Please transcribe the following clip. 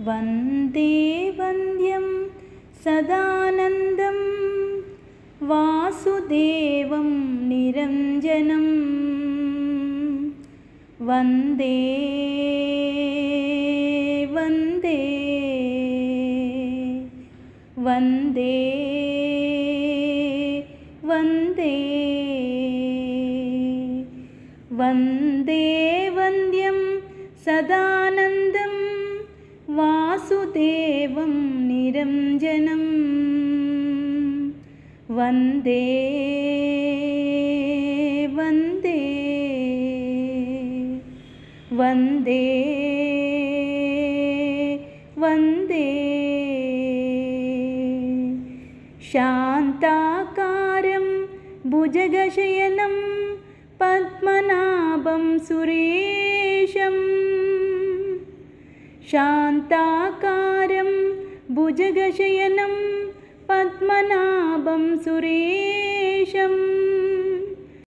വന്ദേ വന്ദ്യം Sadanandam വാസുദേവം നിരഞ്ജനം വന്ദേ വന്ദേ വന്ദേ വന്ദേ വന്ദേ വന്ദ്യം Sadanandam വാസുദേവം നിരഞ്ജനം. വന്ദേ വന്ദേ വന്ദേ വന്ദേ. ശാന്താകാരം ഭുജഗശയനം Padmanabham सुरेशं ശാന്താകാരം ഭുജഗശയനം Padmanabham സുരേ